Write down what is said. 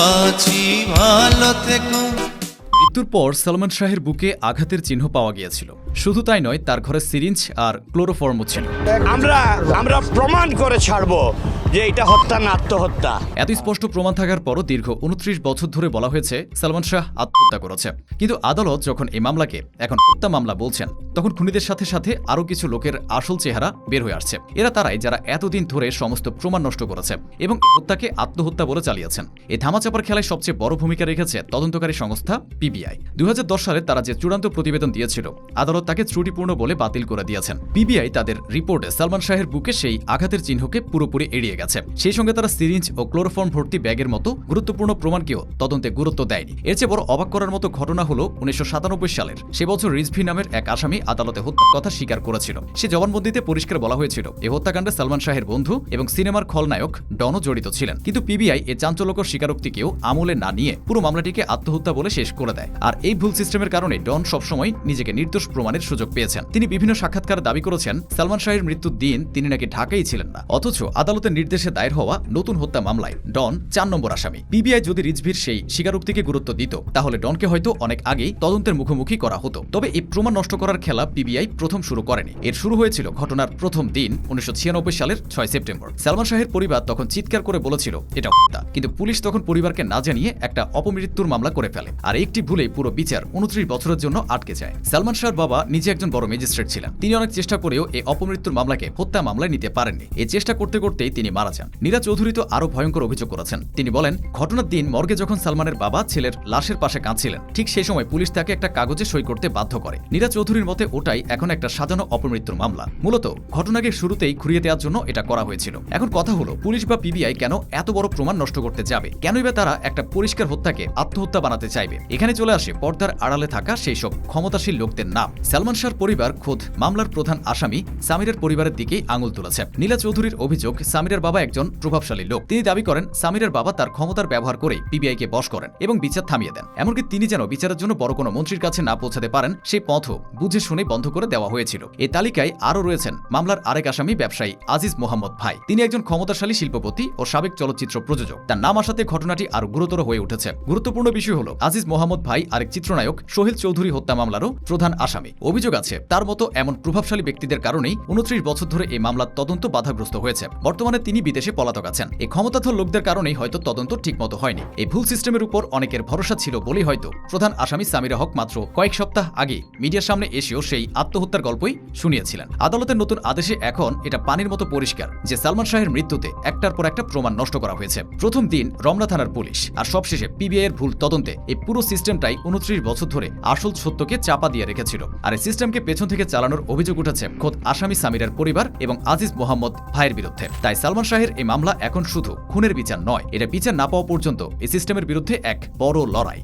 আছি ভালো থেকো। মৃত্যুর পর সালমান শাহের বুকে আঘাতের চিহ্ন পাওয়া গিয়েছিল। শুধু তাই নয় তার ঘরে সিরিঞ্জ আর ক্লোরোফর্মও ছিল। আমরা আমরা প্রমাণ করে ছাড়বো। যে এটা হত্যা না আত্মহত্যা। এত স্পষ্ট প্রমাণ থাকার পরও দীর্ঘ উনত্রিশ বছর ধরে বলা হয়েছে সালমান শাহ আত্মহত্যা করেছে। কিন্তু আদালত যখন এই মামলাকে, এখন হত্যা মামলা বলছেন, তখন খুনিদের সাথে সাথে আরও কিছু লোকের আসল চেহারা বের হয়ে আসছে। এরা তারাই যারা এতদিন ধরে সমস্ত প্রমাণ নষ্ট করেছে এবং হত্যাকে আত্মহত্যা বলে চালিয়েছেন। এই ধামাচাপার খেলায় সবচেয়ে বড় ভূমিকা রেখেছে তদন্তকারী সংস্থা পিবিআই। দুই হাজার দশ সালে তারা যে চূড়ান্ত প্রতিবেদন দিয়েছিল, আদালত তাকে ত্রুটিপূর্ণ বলে বাতিল করে দিয়েছেন। পিবিআই তাদের রিপোর্টে সালমান শাহের বুকে সেই আঘাতের চিহ্নকে পুরোপুরি এড়িয়ে গেছে। সেই সঙ্গে তারা সিরিঞ্জ ও ক্লোরোফর্ম ভর্তি ব্যাগের মতো গুরুত্বপূর্ণ প্রমাণকেও তদন্তে গুরুত্ব দেয়নি। এর চেয়ে বড় অবাক করার মতো ঘটনা হলো উনিশশো সালের। সে বছর রিজভি নামের এক আসামি আদালতে হত্যার কথা স্বীকার করেছিল। সে জবানবন্দিতে পরিষ্কার বলা হয়েছিল এই হত্যাকাণ্ডে সালমান শাহের বন্ধু এবং সিনেমার খলনায়ক ডনও জড়িত ছিলেন। কিন্তু পিবিআই এ চাঞ্চল্যকর স্বীকারোক্তিকেও আমলে না নিয়ে পুরো মামলাটিকে আত্মহত্যা বলে শেষ করে দেয়। আর এই ভুল সিস্টেমের কারণে ডন সবসময় নিজেকে নির্দোষ প্রমাণের সুযোগ পেয়েছেন। তিনি বিভিন্ন সাক্ষাৎকার দাবি করেছেন, সালমান শাহের মৃত্যুর দিন তিনি নাকি ঢাকাই ছিলেন না। অথচ আদালতের নির্দেশে দায়ের হওয়া নতুন হত্যা মামলায় ডন চার নম্বর আসামি। পিবিআই যদি রিজভির সেই স্বীকারোক্তিকে গুরুত্ব দিত, তাহলে ডনকে হয়তো অনেক আগেই তদন্তের মুখোমুখি করা হতো। তবে এই প্রমাণ নষ্ট করার খেলা পিবিআই প্রথম শুরু করেনি। এর শুরু হয়েছিল ঘটনার প্রথম দিন, উনিশশো সালের ছয় সেপ্টেম্বর। সালমান শাহের পরিবার তখন চিৎকার করে বলেছিল, এটা হত্যা। কিন্তু পুলিশ তখন পরিবারকে না জানিয়ে একটা অপমৃত্যুর মামলা করে ফেলে। আর একটি ভুলেই পুরো বিচার উনত্রিশ বছরের জন্য আটকে যায়। সালমান শাহর বাবা নিজে একজন বড় ম্যাজিস্ট্রেট ছিলেন। তিনি অনেক চেষ্টা করেও এই অপমৃত্যুর মামলাকে হত্যা মামলায় নিতে পারেননি। এই চেষ্টা করতে করতেই তিনি মারা যান নীরা চৌধুরী তো আরও ভয়ঙ্কর অভিযোগ করেছেন। তিনি বলেন, ঘটনার দিন মর্গে যখন সালমানের বাবা ছেলের লাশের পাশে কাঁদছিলেন, ঠিক সেই সময় পুলিশ তাকে একটা কাগজে সই করতে বাধ্য করে। নীরা চৌধুরীর মতে ওটাই এখন একটা সাজানো অপমৃত্যুর মামলা। মূলত, ঘটনাকে শুরুতেই ঘুরিয়ে দেওয়ার জন্য এটা করা হয়েছিল। এখন কথা হলো, পুলিশ বা পিবিআই কেন এত বড় প্রমাণ নষ্ট করতে যাবে? কেনই বা তারা একটা পরিষ্কার হত্যাকে আত্মহত্যা বানাতে চাইবে? এখানে চলে আসে পর্দার আড়ালে থাকা সেই সব ক্ষমতাশীল লোকদের নাম। সালমান শাহর পরিবার খোদ মামলার প্রধান আসামি সামিরের পরিবারের দিকেই আঙুল তুলেছে। নীলা চৌধুরীর অভিযোগ, সামিরের বাবা একজন প্রভাবশালী লোক। তিনি দাবি করেন, সামিরের বাবা তার ক্ষমতার ব্যবহার করে পিবিআইকে বশ করেন এবং বিচার থামিয়ে দেন। এমনকি তিনি যেন বিচারের জন্য বড় কোনো মন্ত্রীর কাছে না পৌঁছাতে পারেন, সেই পথও বুঝে শুনে বন্ধ করে দেওয়া হয়েছিল। এই তালিকায় আরও রয়েছেন মামলার আরেক আসামি ব্যবসায়ী আজিজ মোহাম্মদ ভাই। তিনি একজন ক্ষমতাশালী শিল্পপতি ও সাবেক চলচ্চিত্র প্রযোজক। তার নাম আসাতে ঘটনাটি আরও গুরুতর হয়ে উঠেছে। গুরুত্বপূর্ণ বিষয় হল, আজিজ মোহাম্মদ ভাই আরেক চিত্রনায়ক, সোহেল চৌধুরী হত্যা মামলারও প্রধান আসামি। অভিযোগ আছে, তার মতো এমন প্রভাবশালী ব্যক্তিদের কারণেই উনত্রিশ বছর ধরে এই মামলার তদন্ত বাধাগ্রস্ত হয়েছে। বর্তমানে তিনি বিদেশে পলাতক আছেন। এই ক্ষমতাধর লোকদের কারণেই হয়তো তদন্ত ঠিকমতো হয়নি। এই ভুল সিস্টেমের উপর অনেকের ভরসা ছিল বলেই হয়তো। প্রধান আসামি সামিরা হক মাত্র কয়েক সপ্তাহ আগে মিডিয়ার সামনে এসেও সেই আত্মহত্যার গল্পই শুনিয়েছিলেন। আদালতের নতুন আদেশে এখন এটা পানির মতো পরিষ্কার, যে সালমান শাহের মৃত্যুতে একটার পর একটা প্রমাণ নষ্ট করা হয়েছে। প্রথম দিন রমনা থানার পুলিশ, আর সবশেষে পিবিআই এর ভুল তদন্তে এই পুরো সিস্টেমটাই উনত্রিশ বছর ধরে আসল সত্যকে চাপা দিয়ে রেখেছিল। আর এই সিস্টেমকে পেছন থেকে চালানোর অভিযোগ উঠেছে খোদ আসামি সামিরের পরিবার এবং আজিজ মোহাম্মদ ভাইয়ের বিরুদ্ধে। তাই সালমান শাহের এই মামলা এখন শুধু খুনের বিচার নয়, এটা বিচার না পাওয়া পর্যন্ত এই সিস্টেমের বিরুদ্ধে এক বড় লড়াই।